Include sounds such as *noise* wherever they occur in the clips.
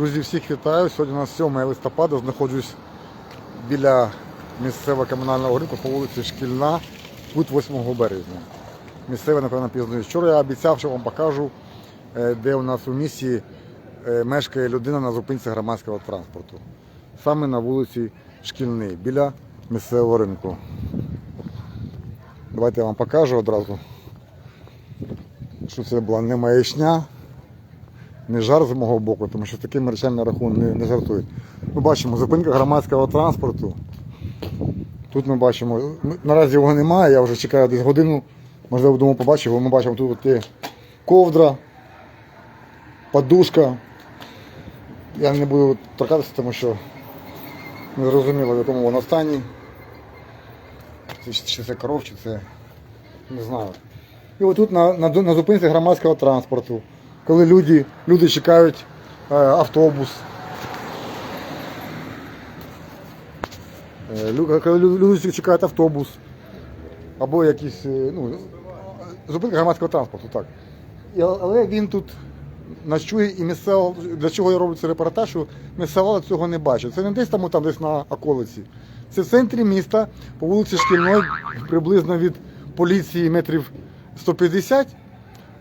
Друзі, всіх вітаю. Сьогодні у нас 7 листопада. Знаходжусь біля місцевого комунального ринку по вулиці Шкільна, тут 8 березня. Місцеве, напевно, пізно. Вчора я обіцяв, що вам покажу, е, де у нас у місті е, мешкає людина на зупинці громадського транспорту. Саме на вулиці Шкільний, біля місцевого ринку. Давайте я вам покажу одразу, що це була не маячня, не жарт з мого боку, тому що з такими речами рахунок не, не жартують. Ми бачимо зупинка громадського транспорту. Тут ми бачимо, наразі його немає, я вже чекаю десь годину, можливо, думаю, побачив, ми бачимо тут от є ковдра, подушка. Я не буду торкатися, тому що не зрозуміло, в якому воно стані. Чи це коров, чи це не знаю. І отут на, на, на зупинці громадського транспорту, коли люди, люди чекають е, автобус. Е, коли люди чекають автобус. Або якісь, е, ну, зупинка громадського транспорту, так. Але він тут ночує і місцева, для чого я роблю цей репортаж, що місцева цього не бачить. Це не десь там, там десь на околиці. Це в центрі міста, по вулиці Шкільної, приблизно від поліції метрів 150,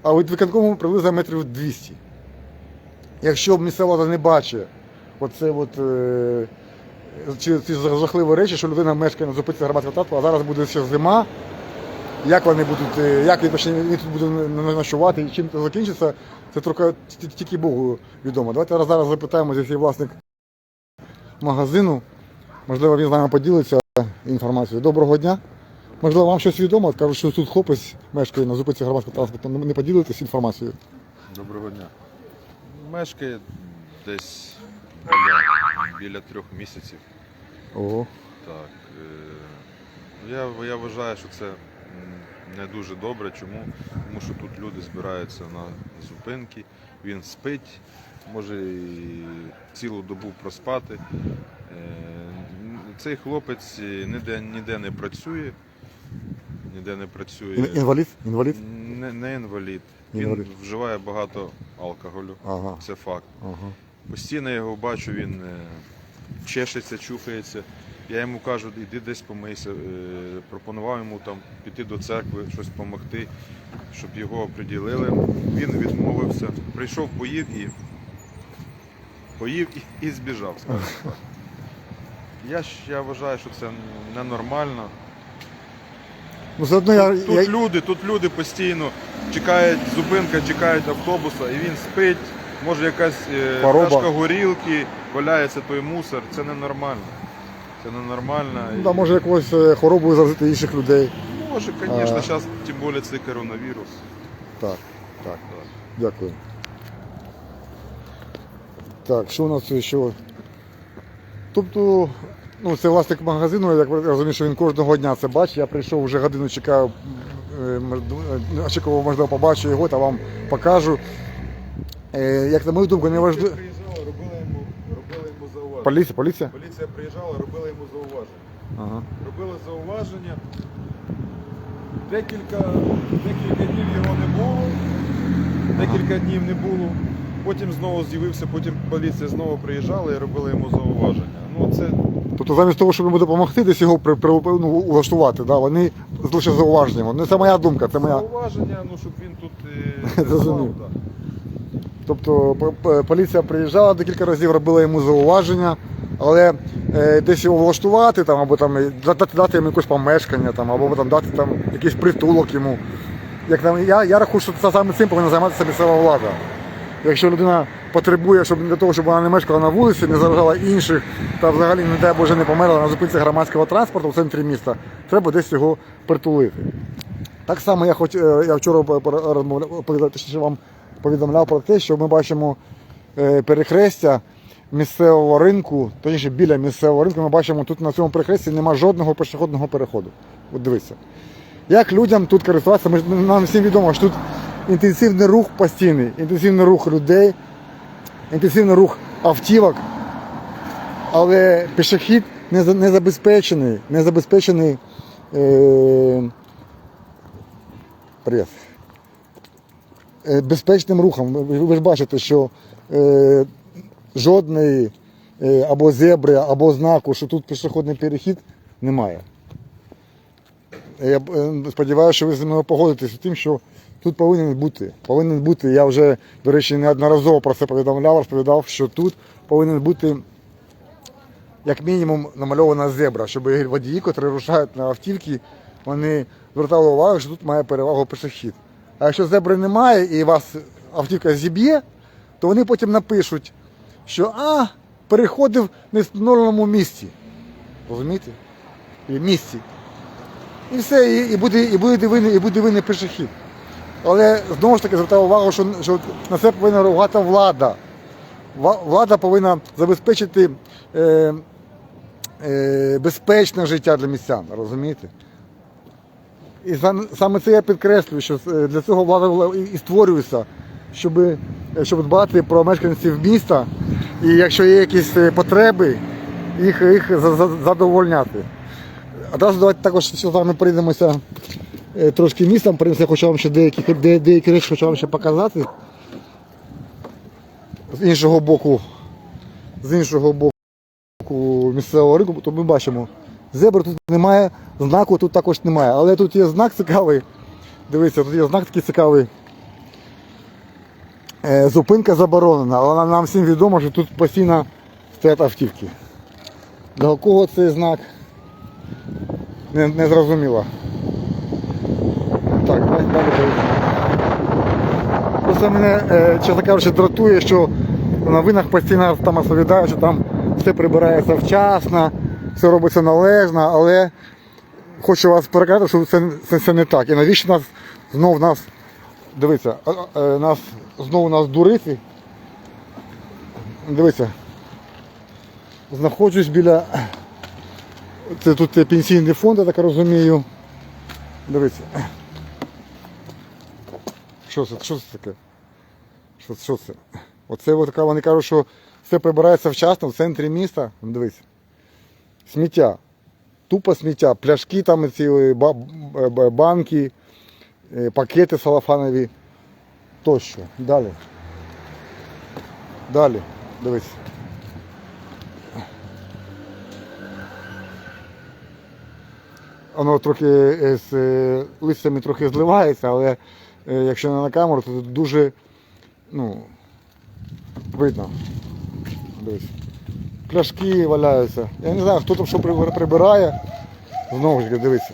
а від виконкому приблизно метрів 200. Якщо місцева влада не бачить оце от, е, ці, ці жахливі речі, що людина мешкає на зупинці громадського транспорту, а зараз буде ще зима, як вони будуть, е, як він тут буде ночувати і чим це закінчиться, це трохи ті- тільки Богу відомо. Давайте зараз запитаємо, який власник магазину. Можливо, він з нами поділиться інформацією. Доброго дня. Можливо, вам щось відомо. Кажуть, що тут хлопець мешкає на зупинці громадського транспорту. Не поділитесь інформацією. Доброго дня. Мешкає десь біля, біля трьох місяців. Ого. Так. е, Я, я вважаю, що це не дуже добре. Чому? Тому що тут люди збираються на зупинки, він спить, може і цілу добу проспати. Е, Цей хлопець ніде, ніде не працює, ніде не працює. Ін- Інвалід? Інвалід? Не, не інвалід. Він Інвалід. вживає багато алкоголю. Ага. Це факт. Ага. Постійно його бачу, він е, чешеться, чухається. Я йому кажу, йди десь помийся. Е, Пропонував йому там піти до церкви, щось допомогти, щоб його приділили. Він відмовився. Прийшов, поїв і поїв і, і збіжав. скажімо так. Я, ж- я вважаю, що це ненормально. Ну, заодно я, Тут я, люди, тут люди постійно чекають, зупинка, чекають автобуса, і він спить. Може якась е, Хвороба. пляшка горілки, валяється той мусор. Це ненормально. Це ненормально. ну, І- да, може якоюсь е, хворобою заразити інших людей. Може, звісно, А. зараз тим більше цей коронавірус. Так, так. Так. Дякую. Так, що у нас ще? Тобто, ну, це власник магазину, як розумію, що він кожного дня це бачить. Я прийшов вже годину чекаю, е, е, очікував, можливо, побачу його та вам покажу. Е, Як на мою думку, не важливо. приїжджала, робила йому, робила йому зауваження. Поліція, поліція? Поліція приїжджала, робила йому зауваження. Ага. Робили зауваження. Декілька, декілька днів його не було. Декілька днів не було. Потім знову з'явився, потім поліція знову приїжджала і робила йому зауваження. Ну це Тобто замість того, щоб йому допомогти, десь його при, при, ну, улаштувати, да, вони лише зауваження. Ну, це моя думка, це моя. зауваження, ну щоб він тут е, *laughs* Зрозумів. да. Тобто п- п- поліція приїжджала декілька разів, робила йому зауваження, але е, десь його влаштувати там, або там е, дати, дати йому якесь помешкання, там, або там, дати там, якийсь притулок йому. Як там, я, я рахую, що це саме цим повинна займатися місцева влада. Якщо людина потребує, щоб для того, щоб вона не мешкала на вулиці, не заражала інших та взагалі, не дай Боже, не померла на зупинці громадського транспорту в центрі міста, треба десь його притулити. Так само я хоч е, я вчора точніше, вам повідомляв про те, що ми бачимо е, перехрестя місцевого ринку, точніше біля місцевого ринку, ми бачимо, тут на цьому перехресті немає жодного пішохідного переходу. От дивіться. Як людям тут користуватися? Ми, нам всім відомо, що тут інтенсивний рух постійний, інтенсивний рух людей, інтенсивний рух автівок, але пішохід не, забезпечений, не забезпечений. Е. Е, безпечним рухом. Ви, ви ж бачите, що е, жодної е, або зебри, або знаку, що тут пішохідний перехід, немає. Я е, сподіваюся, що ви зі мною погодитесь з тим, що тут повинен бути. Повинен бути. Я вже, до речі, неодноразово про це повідомляв, розповідав, що тут повинен бути як мінімум намальована зебра, щоб водії, котрі рушають на автівки, вони звертали увагу, що тут має перевагу пішохід. А якщо зебри немає і вас автівка зіб'є, то вони потім напишуть, що а, переходив в невстановленому місці. Розумієте? І місці. І все, і, і буде, і буде винний, і буде винний пішохід. Але знову ж таки звертаю увагу, що, що на це повинна реагувати влада. Влада повинна забезпечити е, е, безпечне життя для містян, розумієте? І саме це я підкреслюю, що е, для цього влада і створюється, щоб, е, щоб дбати про мешканців міста, і якщо є якісь е, потреби, їх, їх за- за- задовольняти. Одразу давайте також з вами прийдемося трошки містом, я хочу вам ще деякі, де- деякі речі хочу вам ще показати. З іншого боку, з іншого боку місцевого ринку, то ми бачимо, зебр тут немає, знаку тут також немає. Але тут є знак цікавий. Дивіться, тут є знак такий цікавий. Е, Зупинка заборонена, але нам всім відомо, що тут постійно стоять автівки. Для кого цей знак? Не, не зрозуміло. Так, давайте далі поїдемо. Просто мене, е, чесно кажучи, дратує, що в новинах постійно там розповідають, що там все прибирається вчасно, все робиться належно, але хочу вас переконати, що це, це, це не так. І навіщо нас знов нас, дивіться, а, а, нас знову нас дурити. Дивіться, знаходжусь біля. Це тут е, пенсійний фонд, я так розумію. Дивіться. Що це? Що це таке? Що, що це? Оце от вони кажуть, що все прибирається вчасно в центрі міста. Ну, Дивись. Сміття. Тупо сміття. Пляшки там ці е, б- банки, е, пакети салафанові. Тощо. Далі. Далі. Дивись. Воно трохи е, з е, листями трохи зливається, але е, якщо не на камеру, то дуже ну, видно. Дивись. Пляшки валяються. Я не знаю, хто там що прибирає. Знову ж дивіться.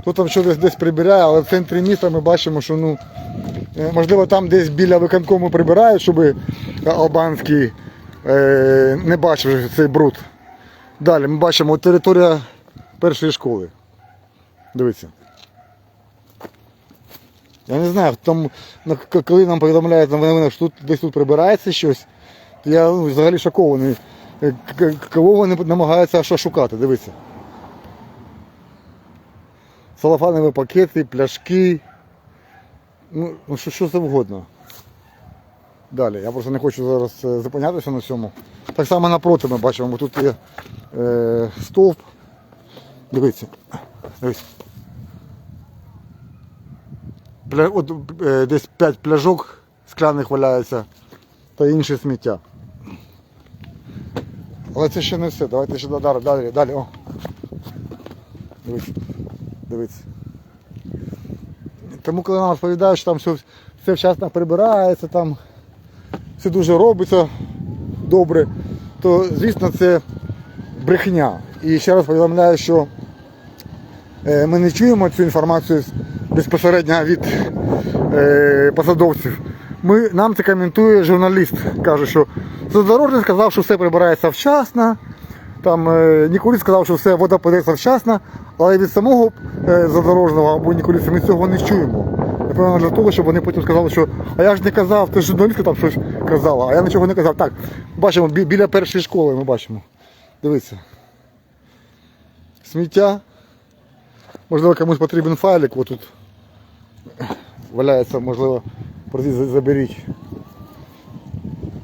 Хто там що десь десь прибирає, але в центрі міста ми бачимо, що ну, е, можливо там десь біля виконкому прибирають, щоб Албанський е, не бачив цей бруд. Далі ми бачимо територія першої школи. Дивіться. Я не знаю, там, коли нам повідомляють на новинах, що тут десь тут прибирається щось, то я ну, взагалі шокований. Е, Кого вони намагаються що шукати, дивіться. Салафанові пакети, пляшки. Ну, ну що, що завгодно. Далі. Я просто не хочу зараз е, зупинятися на цьому. Так само напроти ми бачимо, бо тут є е, стовп. Дивіться. Дивіться. От, е, десь 5 пляжок скляних валяється та інше сміття. Але це ще не все. Давайте ще далі, далі, далі. О. Дивіться. Дивіться. Тому коли нам розповідають, що там все, все вчасно прибирається, там все дуже робиться добре, то звісно це брехня. І ще раз повідомляю, що е, ми не чуємо цю інформацію безпосередньо від е, посадовців. Ми, нам це коментує журналіст. Каже, що задорожний сказав, що все прибирається вчасно. Там е, Ніколіт сказав, що все вода подається вчасно, але від самого е, задорожного або Ніколіса ми цього не чуємо. Напевно, для того, щоб вони потім сказали, що а я ж не казав, ти журналістка там щось казала, а я нічого не казав. Так, бачимо, бі- біля першої школи ми бачимо. Дивіться. Сміття. Можливо, комусь потрібен файлик, отут валяється, можливо, заберіть.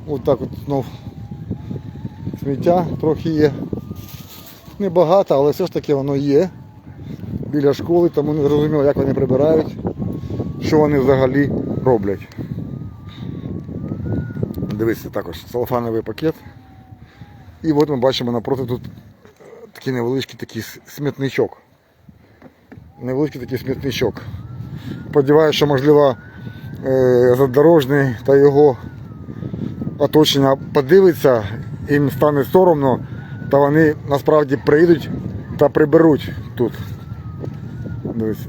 От так от знов сміття трохи є. Небагато, але все ж таки воно є. Біля школи, тому не зрозуміло, як вони прибирають, що вони взагалі роблять. Дивіться, також целофановий пакет. І от ми бачимо напроти тут такий невеличкий такий смітничок. Невеличкий такий смітничок. Сподіваюся, що можливо е, задорожний та його оточення подивиться, їм стане соромно, та вони насправді прийдуть та приберуть тут. Дивіться.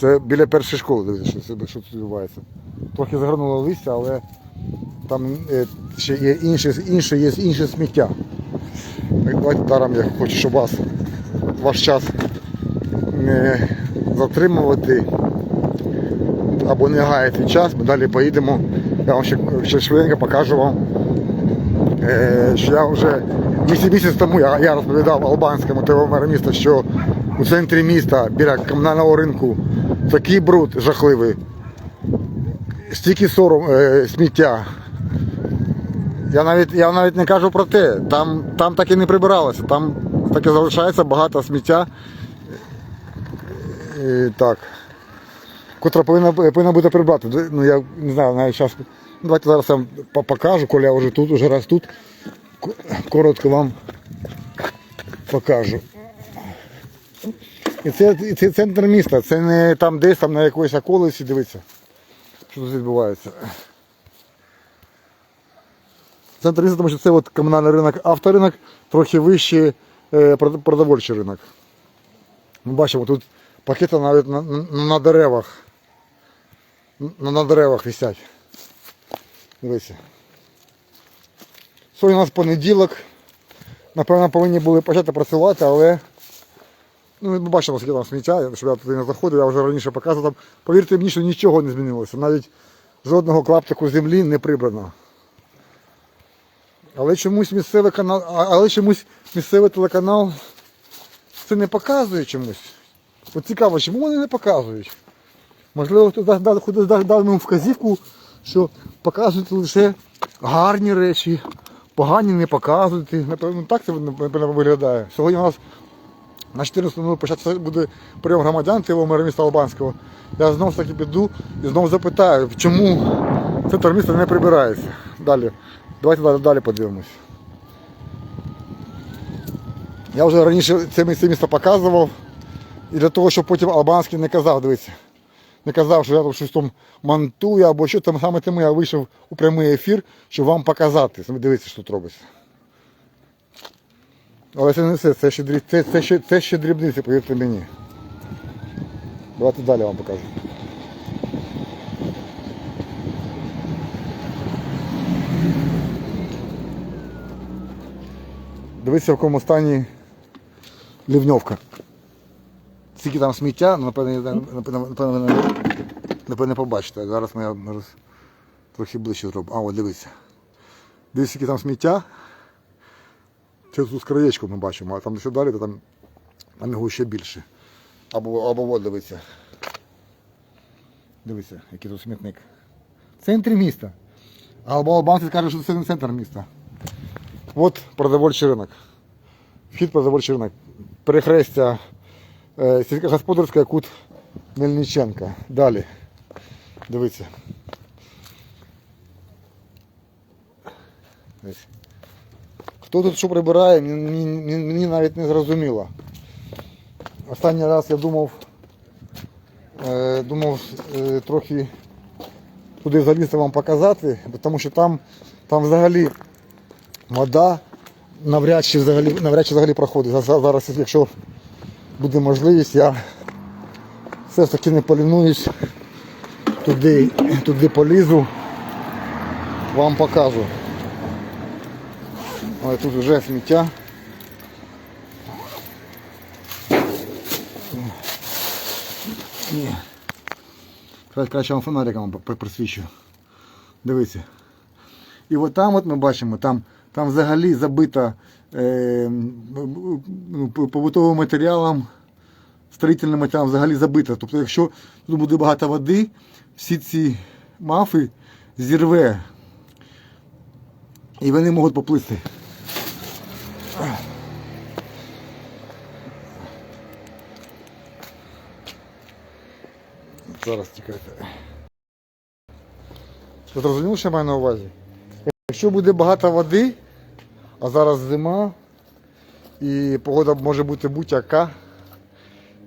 Це біля першої школи, дивіться, що, що тут відбувається. Трохи загорнуло листя, але там е, ще є інше, інше, є інше сміття. Давайте даром я хочу, щоб вас ваш час не затримувати або не гаяти час. Ми далі поїдемо. Я вам ще, ще швиденько покажу вам, е, що я вже місяць, місяць тому я, я розповідав албанському ТВ міста, що у центрі міста біля комунального ринку такий бруд жахливий, стільки сором, е, сміття. Я навіть, я навіть не кажу про те, там, там так і не прибиралося, там так і залишається багато сміття. Так. Котра повинна, повинна бути прибрати. Ну я не знаю, навіть зараз. Давайте зараз я вам покажу, коли я вже тут, вже раз тут. Коротко вам покажу. І це, і це центр міста, це не там десь там на якоїсь околиці, дивіться, що тут відбувається. Центр міста, тому що це от комунальний ринок, авторинок, трохи вищий е, продовольчий ринок. Ми бачимо, тут пакети навіть на, на, на деревах. На, на деревах висять. Дивіться. Сьогодні у нас понеділок. Напевно, повинні були почати працювати, але ну, ми бачимо, скільки там сміття, щоб я туди не заходив, я вже раніше показував. Там, повірте мені, що нічого не змінилося. Навіть жодного клаптику землі не прибрано. Але чомусь місцевий канал, але чомусь місцевий телеканал це не показує чомусь. От цікаво, чому вони не показують? Можливо, хтось дав- дав вказівку, що показують лише гарні речі, погані не показуйте. Напевно, так це напевно, виглядає. Сьогодні у нас на 14 минут початку буде прийом громадян Тивого мера міста Албанського. Я ж таки піду і знову запитаю, чому центр міста не прибирається. Далі. Давайте далі, далі подивимось. Я вже раніше це місце місто показував. І для того, щоб потім Албанський не казав, дивіться. Не казав, що я тут щось там монтую або що там саме тому я вийшов у прямий ефір, щоб вам показати. Дивіться, що тут робиться. Але це не все, це ще, це, це, ще, це ще дрібниці, повірте мені. Давайте далі вам покажу. Дивіться, в якому стані лівньовка. Скільки там сміття, ну, напевно, я- напевно, напевно, не- напевно, побачите. Зараз ми я трохи ближче зроблю. А, от дивіться. Дивіться, скільки там сміття. Це тут з краєчком ми бачимо, а там що далі, то там, там його ще більше. Або, або от дивіться. Дивіться, який тут смітник. В центрі міста. Або албанці скажуть, що це не центр міста. От продовольчий ринок. Вхід продовольчий ринок. Перехрестя сільськогосподарська кут Мельниченка. Далі. Дивіться. Хто тут що прибирає, мені, навіть не зрозуміло. Останній раз я думав, е, думав е, трохи туди залізти вам показати, тому що там, там взагалі вода навряд чи взагалі, навряд чи взагалі проходить. За- за- Зараз, якщо буде можливість, я все ж таки не полінуюсь, туди, туди полізу, вам покажу. Але тут вже сміття. Ні. Краще вам фонариком присвічу. Дивіться. І от там от ми бачимо, там, там взагалі забита побутовим матеріалом, строїтельним матеріалом взагалі забита. Тобто, якщо тут буде багато води, всі ці мафи зірве. І вони можуть поплисти. Зараз чекайте. Ви зрозуміли, що я маю на увазі? Якщо буде багато води, а зараз зима, і погода може бути будь-яка,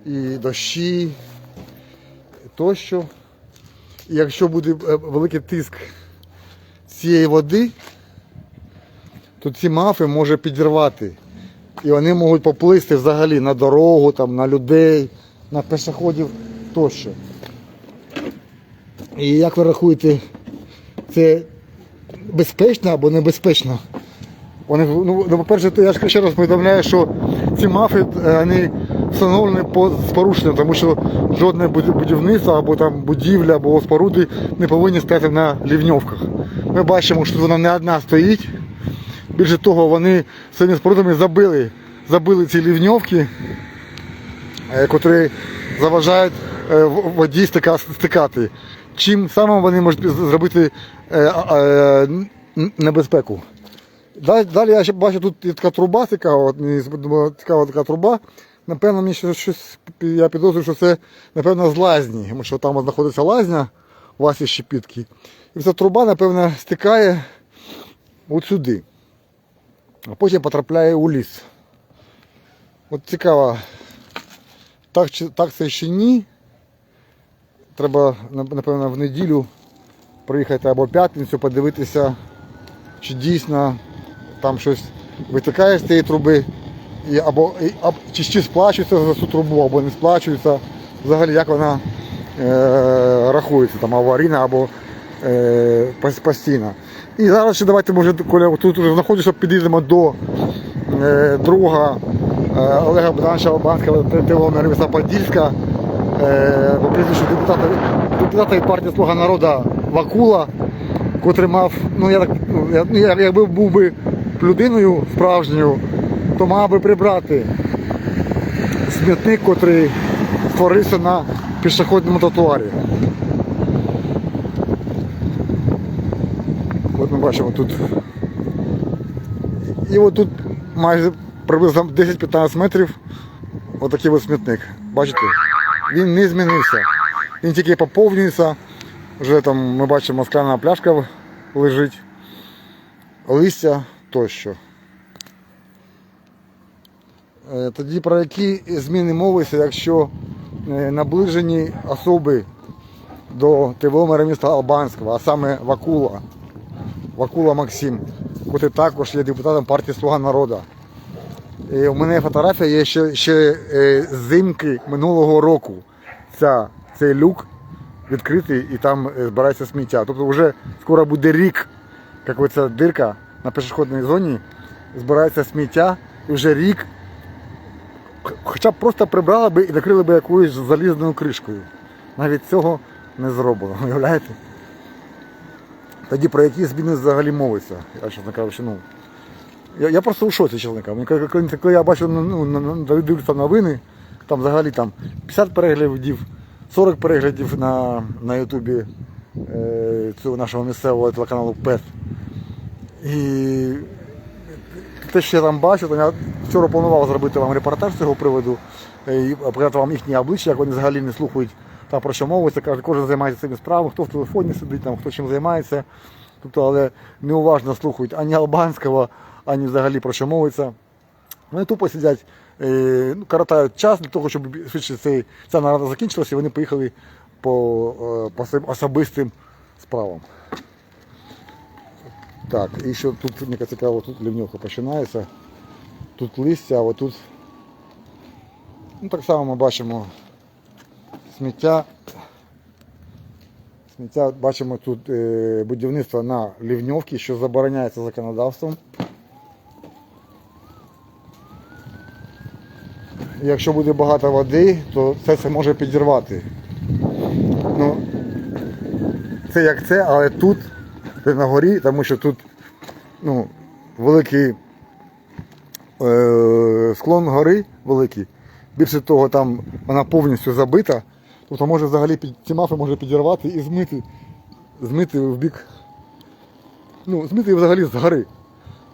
і дощі тощо. І якщо буде е, великий тиск цієї води, то ці мафи може підірвати. І вони можуть поплисти взагалі на дорогу, там, на людей, на пешеходів тощо. І як ви рахуєте, це безпечно або небезпечно? Вони, ну, ну, по-перше, я ж ще раз повідомляю, що ці мафи е, вони встановлені по, з порушенням, тому що жодне будівництво або там будівля або споруди не повинні стояти на лівньовках. Ми бачимо, що вона не одна стоїть. Більше того, вони своїми спорудами забили, забили ці лівньовки, е, котрі заважають е, воді стикати. Чим самим вони можуть зробити е, е, небезпеку. Далі, я ще бачу, тут є така труба цікава, цікава така труба. Напевно, мені ще щось, я підозрюю, що це, напевно, з лазні, тому що там знаходиться лазня у вас є щепітки. І ця труба, напевно, стикає от сюди, а потім потрапляє у ліс. От цікаво, так, так це чи ні. Треба, напевно, в неділю приїхати або п'ятницю, подивитися, чи дійсно там щось витикає з цієї труби, і, або, і, або чи, чи сплачується за цю трубу, або не сплачується. Взагалі, як вона е, рахується, там аварійна або е, постійна. І зараз ще давайте, може, Коля, тут вже знаходишся, підійдемо до е, друга е, Олега Богдановича Албанського, ТВО Нарвіса Подільська, е, прізвищу депутата, депутата від партії Слуга народу Вакула, котрий мав, ну я так, ну, ну, я, якби був би людиною справжньою, то мав би прибрати смітник, котрий створився на пішохідному тротуарі. От ми бачимо тут. І от тут майже приблизно 10-15 метрів отакий от смітник. Бачите? Він не змінився. Він тільки поповнюється. Вже там ми бачимо скляна пляшка лежить, листя тощо. Е, Тоді про які зміни мовиться, якщо е, наближені особи до ТВО міста Албанського, а саме Вакула, Вакула Максим, який також є депутатом партії Слуга народу. І у мене фотографія є ще, ще е, зимки минулого року. Ця, цей люк відкритий і там е, збирається сміття. Тобто вже скоро буде рік, як оця дирка на пішохідній зоні, збирається сміття і вже рік. Хоча б просто прибрали би і накрили би якоюсь залізною кришкою. Навіть цього не зроблено, *laughs* уявляєте? Тоді про які зміни взагалі мовиться, я чесно кажучи, ну. Я, я просто у шоці, чесно кажучи. Коли, я бачу, ну, на- на- дивлюся новини, там взагалі там 50 переглядів, 40 переглядів на, на Ютубі е, цього нашого місцевого телеканалу ПЕТ. І те, що я там бачу, то я вчора планував зробити вам репортаж з цього приводу е, і показати вам їхні обличчя, як вони взагалі не слухають там про що мовиться. Каже, кожен займається цими справами, хто в телефоні сидить, там, хто чим займається. Тобто, але неуважно слухають ані албанського, ані взагалі про що мовиться. Вони тупо сидять, е, ну, коротають час для того, щоб швидше цей, ця нарада закінчилася, і вони поїхали по, е, по особистим справам. Так, і що тут мені цікаво, тут лівньовка починається. Тут листя, а отут. Ну, так само ми бачимо сміття. Сміття бачимо тут е, будівництво на лівньовці, що забороняється законодавством. Якщо буде багато води, то це все може підірвати. Ну, це як це, але тут, це на горі, тому що тут ну, великий е, склон гори великий. Більше того, там вона повністю забита, тобто може взагалі під, ці мафи може підірвати і змити, змити в бік. Ну, змити взагалі з гори.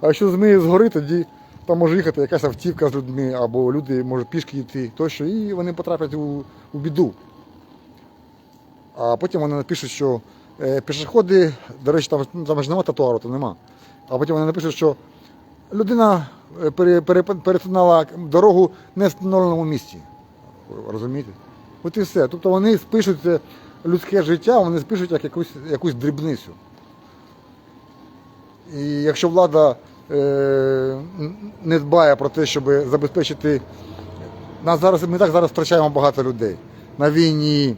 А якщо змиє з гори, тоді там може їхати якась автівка з людьми, або люди можуть пішки йти тощо, і вони потраплять у, у біду. А потім вони напишуть, що Пішоходи, до речі, там, там ж немає тротуару, то нема. А потім вони напишуть, що людина е, пере- пере- перетинала дорогу не в встановленому місці. Розумієте? От і все. Тобто вони спишуть людське життя, вони спишуть як якусь, якусь дрібницю. І якщо влада е, не дбає про те, щоб забезпечити. Нас зараз, ми так зараз втрачаємо багато людей. На війні,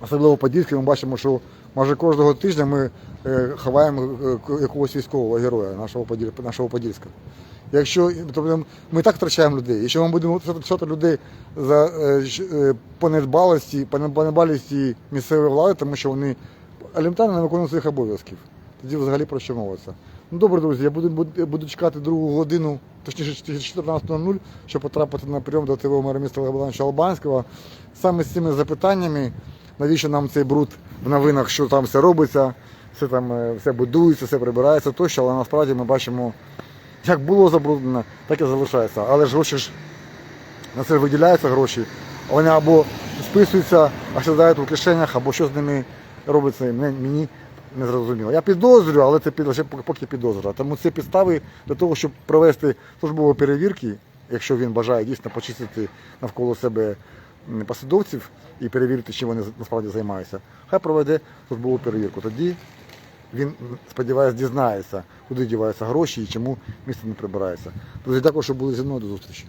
особливо Подільській, ми бачимо, що майже кожного тижня ми е, ховаємо е, якогось військового героя нашого, Поділь, нашого Подільська. Якщо тобто, ми так втрачаємо людей, якщо ми будемо втрачати людей за е, щ- е, по недбалості, по недбалості місцевої влади, тому що вони елементарно не виконують своїх обов'язків. Тоді взагалі про що мовиться. Ну добре, друзі, я буду, буду, буду чекати другу годину, точніше 14.00, щоб потрапити на прийом до ТВ мера міста Лебедановича Албанського. Саме з цими запитаннями, навіщо нам цей бруд в новинах, що там все робиться, все там е, все будується, все прибирається тощо, але насправді ми бачимо, як було забруднено, так і залишається. Але ж гроші ж на це виділяються гроші, вони або списуються, а сідають у кишенях, або що з ними робиться, мені, не зрозуміло. Я підозрюю, але це під, поки підозра. Тому це підстави для того, щоб провести службові перевірки, якщо він бажає дійсно почистити навколо себе посадовців і перевірити, чим вони насправді займаються. Хай проведе службову перевірку. Тоді він, сподіваюся, дізнається, куди діваються гроші і чому місто не прибирається. Друзі, дякую, що були зі мною до зустрічі.